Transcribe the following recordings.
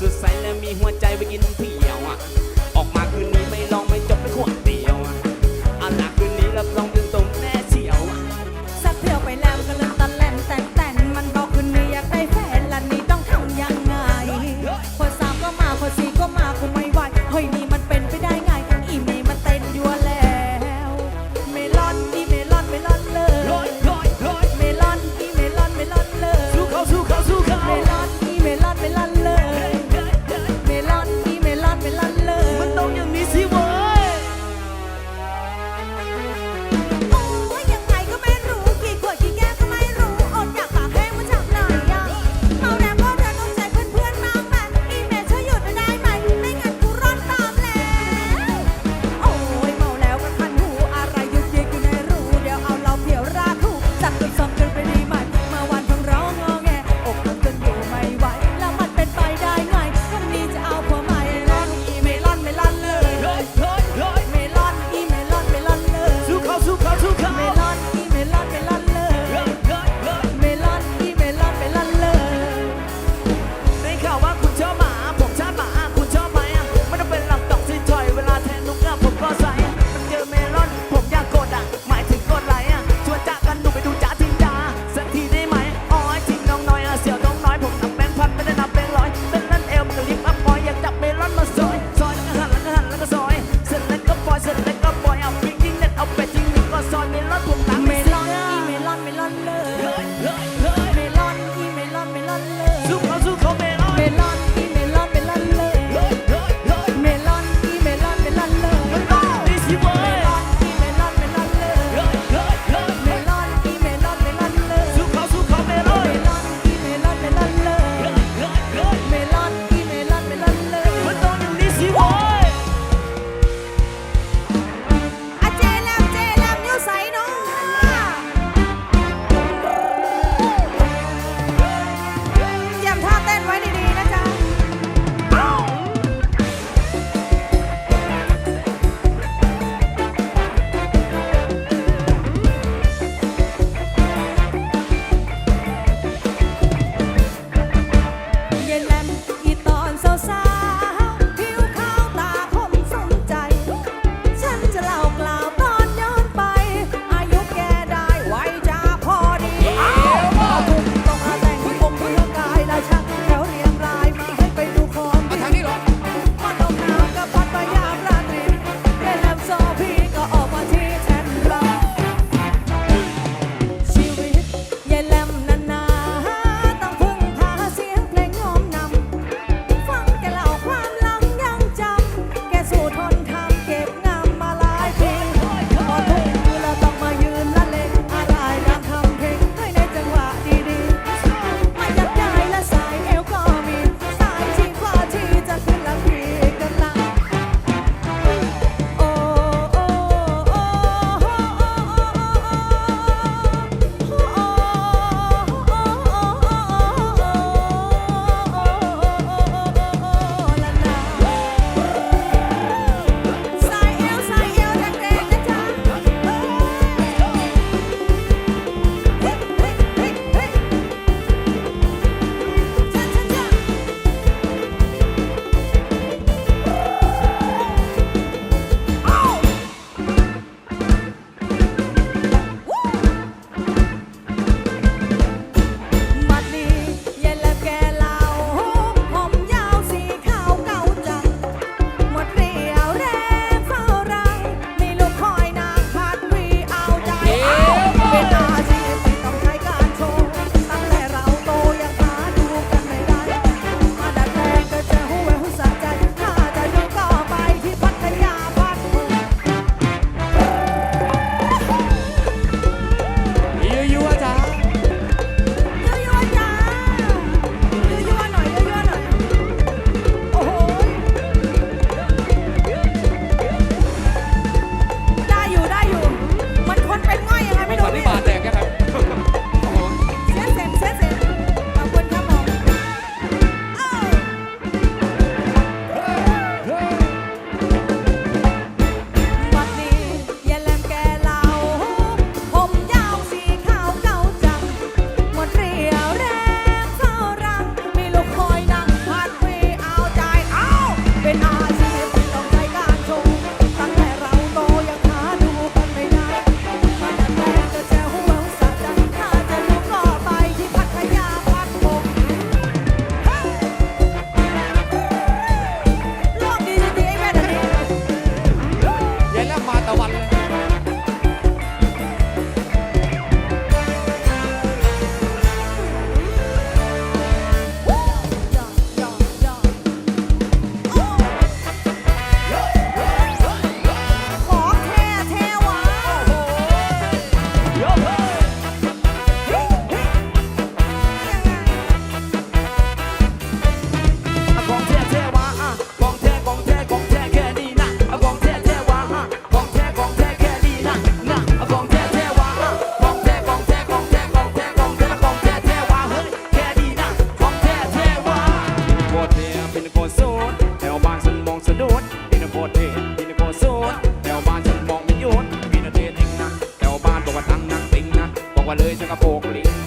สดใสและมีหัวใจไปกินเที่ยวอะ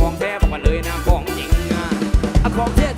ของแท้บอกมาเลยนะของจริงอะของแท้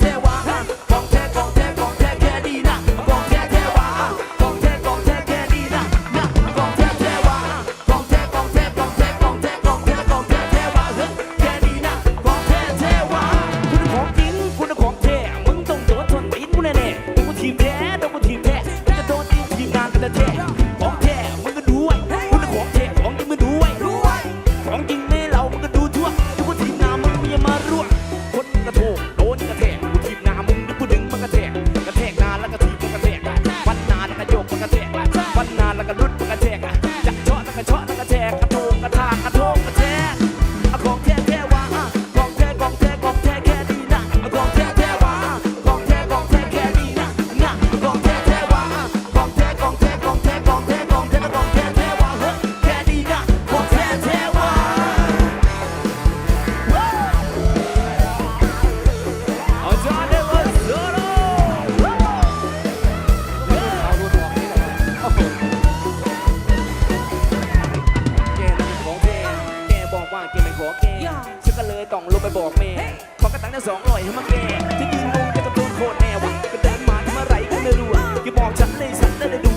ว่างเกมไม่ขอแก้ฉันก็เลยต้องลงไปบอกแม่ขอกระตังค์ทั้สองร้อยให้มาแก้จะยืนงงก็จะโดนโคตรแน่วะก็เดินมาทำอะไรก็ไม่รู้อย่าบอกฉันเลยฉันจะได้ดู